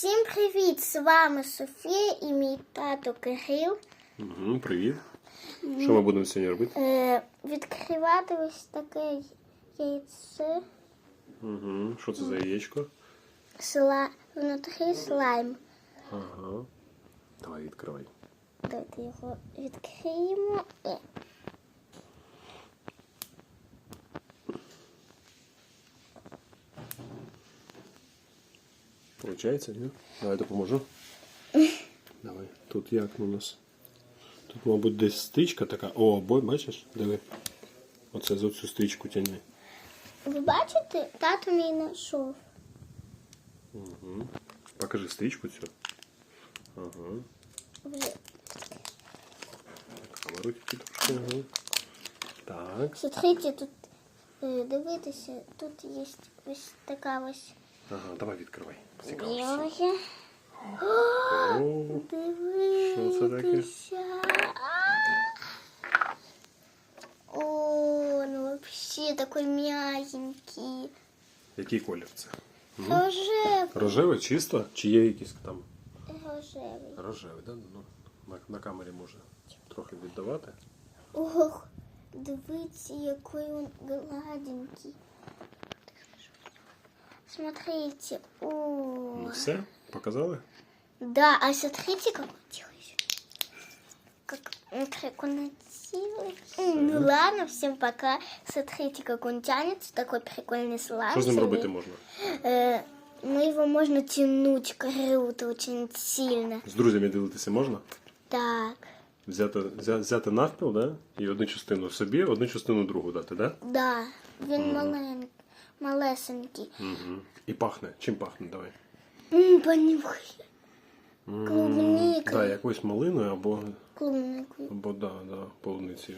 Всім привіт! З вами Софія і мій тато Кирил. Угу, привіт. Що ми будемо сьогодні робити? Е, відкривати ось таке яйце Угу. Що це за яєчко? сла... внутрі слайм. Ага. Давай відкривай. Давайте його відкриємо. Е, Получається, ні? Давай допоможу. Давай. Тут як у нас? Тут, мабуть, десь стичка така. О, бой, бачиш? Диви. Оце за цю стрічку тяни. Ви бачите, тато мій знайшов. Угу. Покажи стрічку цю. Ага. Вже. Камеру тільки трошки. Ага. Так. Смотрите, тут е, дивитися, тут є ось така ось Ага, давай відкривай. Цікаво. білая. О, Що це таке? Дивитися. О, ну вообще такой мягенький. який колір це? Рожевий. Рожевий, чисто? Чи є якісь там? Рожевий. Рожевий, да? Ну, на, на камері може трохи віддавати. Ох, дивіться, який він гладенький. Смотрите. О. Ну все, показали? Да, а смотрите, как он делает. Как, м, как он делает. М, Ну ладно, всем пока. Смотрите, как он тянется. Такой прикольный слайм. Що з ним синий. робити можна? Э, ну, его можно тянуть круто, очень сильно. З друзями ділитися можна? Так, Взяти, взя- взяти навпіл, да? І одну частину собі, одну частину другу дати, да? да. Він маленький, Малесенький. Угу. І пахне. Чим пахне? Давай. М, Понюхай. Клубника. Так, якоюсь малиною або, Клубнику. або да, да, полуницею.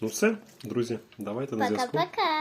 Ну все, друзі, давайте на зв'язку. Пока-пока.